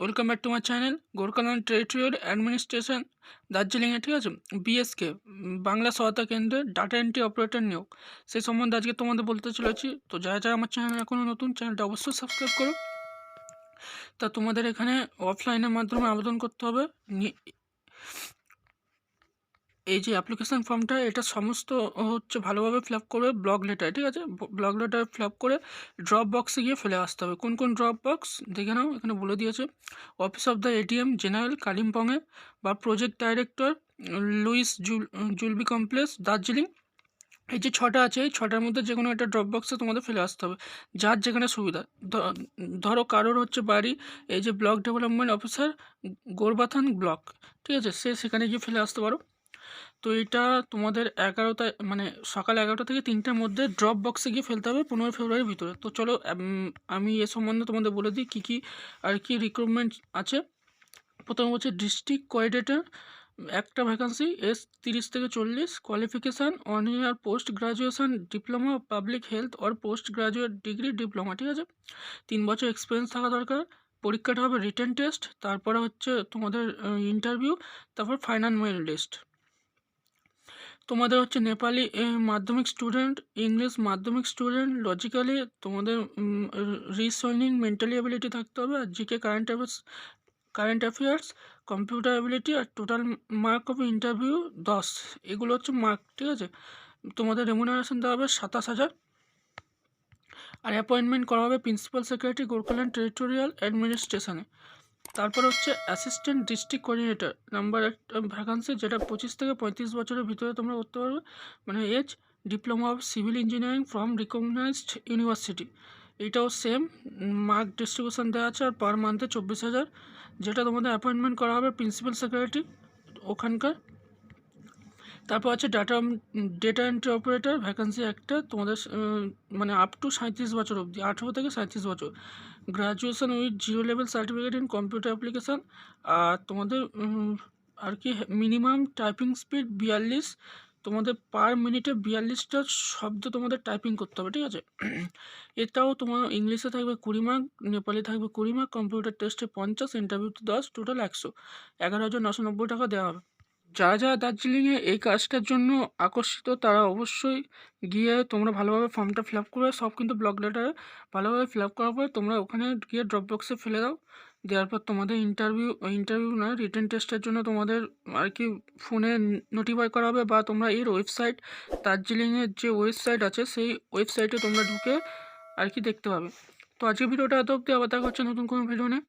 Welcome back to my channel Gorkhaland territorial administration দার্জিলিংয়ে ঠিক আছে? বিএসকে বাংলা সহায়তা কেন্দ্রে ডাটা এন্ট্রি অপারেটর নিয়োগ। সেই সম্বন্ধে আজকে তোমাদের বলতে চলেছি। তো যারা যারা আমার চ্যানেল এখনও নতুন চ্যানেলটা অবশ্যই সাবস্ক্রাইব করো। তা তোমাদের এখানে অফলাইনের মাধ্যমে আবেদন করতে হবে। এই যে অ্যাপ্লিকেশান ফর্মটা এটা সমস্ত হচ্ছে ভালোভাবে ফিল আপ করবে ব্লগ লেটার ঠিক আছে? ব্লগ লেটার ফিল করে ড্রপ বক্সে গিয়ে ফেলে আসতে হবে। কোন কোন ড্রপ বক্স দেখে নাও, এখানে বলে দিয়েছে office of the ATM general কালিম্পংয়ে বা প্রজেক্ট ডাইরেক্টর লুইস জুল জুলবি কমপ্লেক্স দার্জিলিং এই যে ছটা আছে, এই ছটার মধ্যে যে কোনো একটা ড্রপ বক্সে তোমাদের ফেলে আসতে হবে। যার যেখানে সুবিধা। ধরো কারোর হচ্ছে বাড়ি, এই যে block development officer Gorubathan block ঠিক আছে? সে সেখানে গিয়ে ফেলে আসতে পারো। তো এটা তোমাদের এগারোটা মানে সকাল এগারোটা থেকে তিনটের মধ্যে ড্রপ বক্সে গিয়ে ফেলতে হবে পনেরোই ফেব্রুয়ারির ভিতরে। তো চলো আমি এ সম্বন্ধে তোমাদের বলে দিই কী কী আর কি রিক্রুটমেন্ট আছে। প্রথম হচ্ছে ডিস্ট্রিক্ট কোঅর্ডিনেটর একটা ভ্যাকান্সি এস তিরিশ থেকে চল্লিশ qualification on year post graduation diploma public health or post graduate degree diploma ঠিক আছে? তিন বছর এক্সপিরিয়েন্স থাকা দরকার, পরীক্ষাটা হবে রিটেন টেস্ট তারপরে হচ্ছে তোমাদের ইন্টারভিউ তারপর ফাইনাল মেল লিস্ট তোমাদের হচ্ছে Nepali Madhyamik student English Madhyamik student logically তোমাদের রিসর্নিং মেন্টালি অ্যাবিলিটি থাকতে হবে আর GK current affairs current affairs computer ability R total mark of interview দশ। এগুলো হচ্ছে মার্ক ঠিক আছে? তোমাদের রেমুনারেশন দেওয়া হবে সাতাশ হাজার। আর অ্যাপয়েন্টমেন্ট করা হবে প্রিন্সিপাল সেক্রেটারি গোরখাল্যান্ড টেরিটোরিয়াল অ্যাডমিনিস্ট্রেশনে তারপর হচ্ছে অ্যাসিস্ট্যান্ট ডিস্ট্রিক্ট কোঅর্ডিনেটর নাম্বার একটা ভ্যাকান্সি যেটা পঁচিশ থেকে পঁয়ত্রিশ বছরের ভিতরে তোমরা করতে পারবে। মানে age diploma of civil engineering from recognised university এটাও সেম মার্ক ডিস্ট্রিবিউশন দেওয়া আছে আর পার মান্থে চব্বিশ হাজার। যেটা তোমাদের অ্যাপয়েন্টমেন্ট করা হবে প্রিন্সিপাল সেক্রেটারি ওখানকার। তারপর আছে data data entry operator vacancy একটা তোমাদের মানে আপ টু সাঁত্রিশ বছর অবধি, আঠেরো থেকে সাঁত্রিশ বছর। Graduation with zero level certificate in computer application আর তোমাদের আর কি মিনিমাম টাইপিং স্পিড বিয়াল্লিশ, তোমাদের পার মিনিটে বিয়াল্লিশটা শব্দ তোমাদের টাইপিং করতে হবে, ঠিক আছে? এটাও তোমার ইংলিশে থাকবে কুড়ি মার্ক নেপালি থাকবে কুড়ি মার্ক কম্পিউটার টেস্টে পঞ্চাশ ইন্টারভিউতে দশ টোটাল একশো। এগারো হাজার নশো নব্বই টাকা দেওয়া হবে। যারা যারা দার্জিলিংয়ে এই কাজটার জন্য আকর্ষিত, তারা অবশ্যই গিয়ে তোমরা ভালোভাবে ফর্মটা ফিল আপ করবে। সব কিন্তু ব্লক লেটারে ভালোভাবে ফিল আপ করার পরে তোমরা ওখানে গিয়ে ড্রপ বক্সে ফেলে দাও। দেওয়ার পর তোমাদের ইন্টারভিউ ইন্টারভিউ নয় রিটেন টেস্টের জন্য তোমাদের আর কি ফোনে নোটিফাই করা হবে বা তোমরা এর ওয়েবসাইট, দার্জিলিংয়ের যে ওয়েবসাইট আছে সেই ওয়েবসাইটে তোমরা ঢুকে আর কি দেখতে পাবে। তো আজকে ভিডিওটা এত অব্দি আবার দেখা হচ্ছে নতুন কোনো ভিডিও নিয়ে।